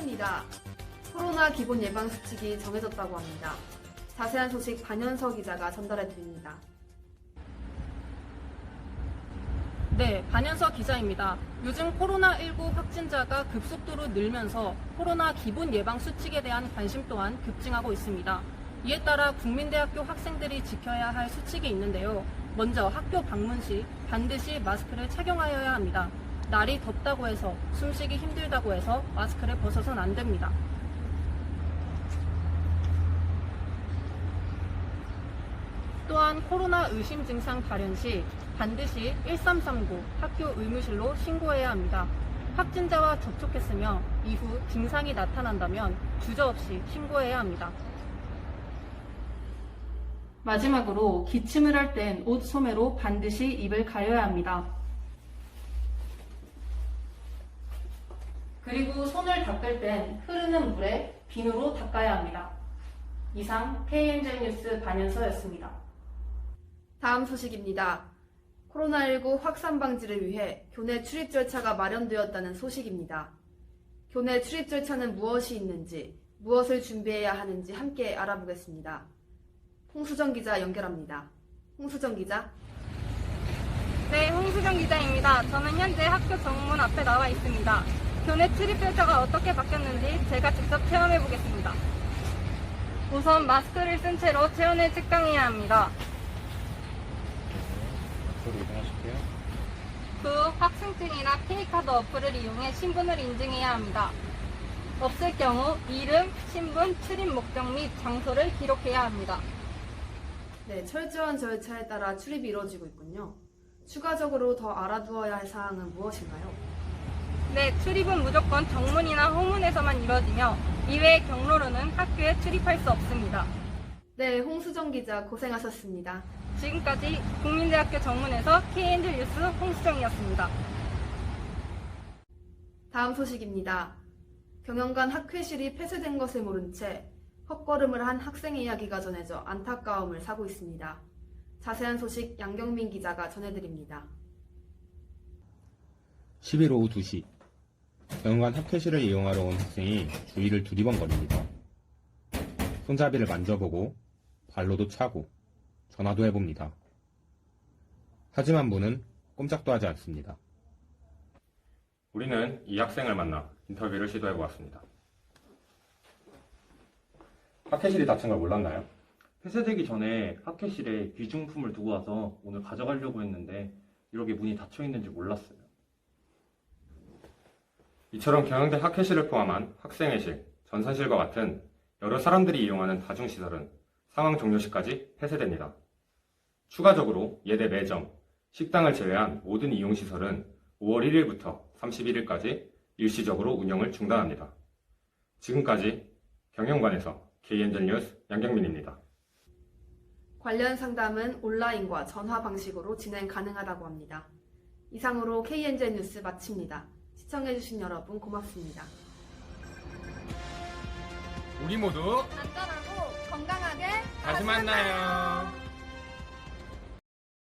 신고입니다. 코로나 기본 예방 수칙이 정해졌다고 합니다. 자세한 소식 반연서 기자가 전달해 드립니다. 네, 반연서 기자입니다. 요즘 코로나19 확진자가 급속도로 늘면서 코로나 기본 예방 수칙에 대한 관심 또한 급증하고 있습니다. 이에 따라 국민대학교 학생들이 지켜야 할 수칙이 있는데요. 먼저 학교 방문 시 반드시 마스크를 착용하여야 합니다. 날이 덥다고 해서 숨쉬기 힘들다고 해서 마스크를 벗어선 안 됩니다. 또한 코로나 의심 증상 발현 시 반드시 1339 학교 의무실로 신고해야 합니다. 확진자와 접촉했으며 이후 증상이 나타난다면 주저없이 신고해야 합니다. 마지막으로 기침을 할 땐 옷 소매로 반드시 입을 가려야 합니다. 그리고 손을 닦을 땐 흐르는 물에 비누로 닦아야 합니다. 이상 KNJ 뉴스 반연서였습니다. 다음 소식입니다. 코로나19 확산 방지를 위해 교내 출입 절차가 마련되었다는 소식입니다. 교내 출입 절차는 무엇이 있는지, 무엇을 준비해야 하는지 함께 알아보겠습니다. 홍수정 기자 연결합니다. 홍수정 기자. 네, 홍수정 기자입니다. 저는 현재 학교 정문 앞에 나와 있습니다. 교내 출입 절차가 어떻게 바뀌었는지 제가 직접 체험해 보겠습니다. 우선 마스크를 쓴 채로 체온을 측정해야 합니다. 앞으로 이동하실게요. 그후 학생증이나 K카드 어플을 이용해 신분을 인증해야 합니다. 없을 경우 이름, 신분, 출입 목적 및 장소를 기록해야 합니다. 네, 철저한 절차에 따라 출입이 이루어지고 있군요. 추가적으로 더 알아두어야 할 사항은 무엇인가요? 네, 출입은 무조건 정문이나 호문에서만 이루어지며 이외의 경로로는 학교에 출입할 수 없습니다. 네, 홍수정 기자 고생하셨습니다. 지금까지 국민대학교 정문에서 KNG 뉴스 홍수정이었습니다. 다음 소식입니다. 경영관 학회실이 폐쇄된 것을 모른 채 헛걸음을 한 학생의 이야기가 전해져 안타까움을 사고 있습니다. 자세한 소식 양경민 기자가 전해드립니다. 11일 오후 2시 병원 학회실을 이용하러 온 학생이 주위를 두리번거립니다. 손잡이를 만져보고 발로도 차고 전화도 해봅니다. 하지만 문은 꼼짝도 하지 않습니다. 우리는 이 학생을 만나 인터뷰를 시도해 보았습니다. 학회실이 닫힌 걸 몰랐나요? 폐쇄되기 전에 학회실에 귀중품을 두고 와서 오늘 가져가려고 했는데 이렇게 문이 닫혀 있는지 몰랐어요. 이처럼 경영대 학회실을 포함한 학생회실, 전산실과 같은 여러 사람들이 이용하는 다중시설은 상황 종료 시까지 폐쇄됩니다. 추가적으로 예대 매점, 식당을 제외한 모든 이용시설은 5월 1일부터 31일까지 일시적으로 운영을 중단합니다. 지금까지 경영관에서 KNJ 뉴스 양경민입니다. 관련 상담은 온라인과 전화 방식으로 진행 가능하다고 합니다. 이상으로 KNJ 뉴스 마칩니다. 시청해주신 여러분 고맙습니다. 우리 모두 안전하고 건강하게 다시 만나요.